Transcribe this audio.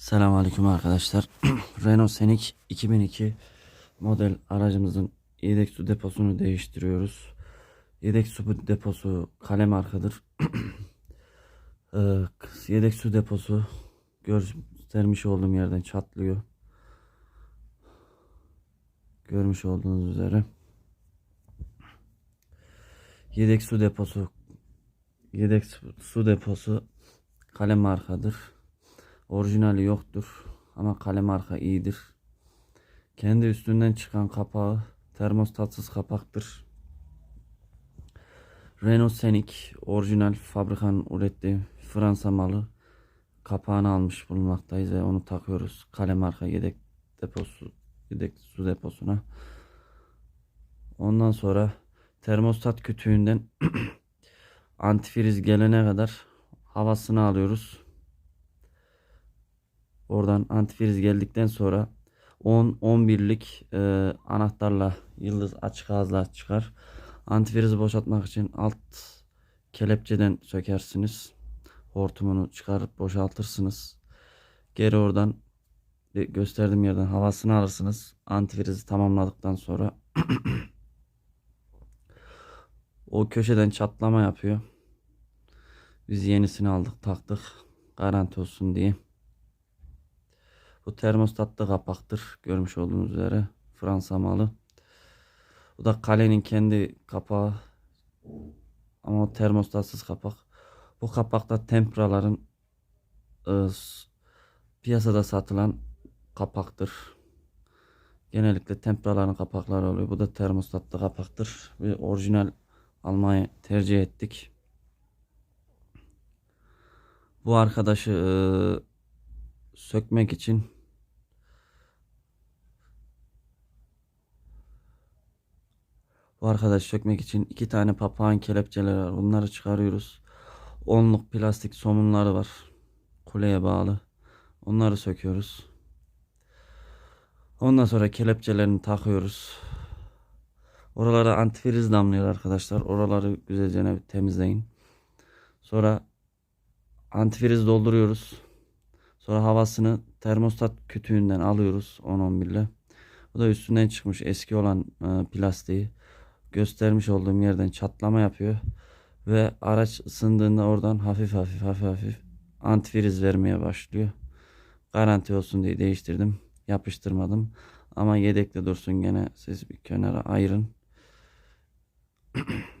Selamünaleyküm arkadaşlar. Renault Scenic 2002 model aracımızın yedek su deposunu değiştiriyoruz. Yedek su deposu kale markadır. Ee, yedek su deposu göstermiş olduğum yerden çatlıyor. Görmüş olduğunuz üzere. Yedek su deposu yedek su- su deposu kalem markadır. Orijinali yoktur ama kalem marka iyidir. Kendi üstünden çıkan kapağı termostatsız kapaktır. Renault Scenic orijinal fabrikanın ürettiği Fransa malı kapağını almış bulunmaktayız ve onu takıyoruz. Kalem marka yedek deposu yedek su deposuna. Ondan sonra termostat kütüğünden antifriz gelene kadar havasını alıyoruz. Oradan antifriz geldikten sonra 10-11'lik e, anahtarla yıldız açık ağızla çıkar. Antifrizi boşaltmak için alt kelepçeden sökersiniz. Hortumunu çıkarıp boşaltırsınız. Geri oradan gösterdiğim yerden havasını alırsınız. Antifrizi tamamladıktan sonra o köşeden çatlama yapıyor. Biz yenisini aldık taktık. Garanti olsun diye. Bu termostatlı kapaktır. Görmüş olduğunuz üzere. Fransa malı. Bu da kalenin kendi kapağı. Ama termostatsız kapak. Bu kapakta tempraların e, piyasada satılan kapaktır. Genellikle tempraların kapakları oluyor. Bu da termostatlı kapaktır. Ve orijinal almayı tercih ettik. Bu arkadaşı e, sökmek için bu arkadaş sökmek için iki tane papağan kelepçeleri var. Onları çıkarıyoruz. Onluk plastik somunları var. Kuleye bağlı. Onları söküyoruz. Ondan sonra kelepçelerini takıyoruz. Oralara antifriz damlıyor arkadaşlar. Oraları güzelce temizleyin. Sonra antifriz dolduruyoruz. Sonra havasını termostat kütüğünden alıyoruz 10-11 ile. Bu da üstünden çıkmış eski olan e, plastiği göstermiş olduğum yerden çatlama yapıyor. Ve araç ısındığında oradan hafif hafif hafif hafif antifriz vermeye başlıyor. Garanti olsun diye değiştirdim. Yapıştırmadım. Ama yedekte dursun gene siz bir kenara ayırın.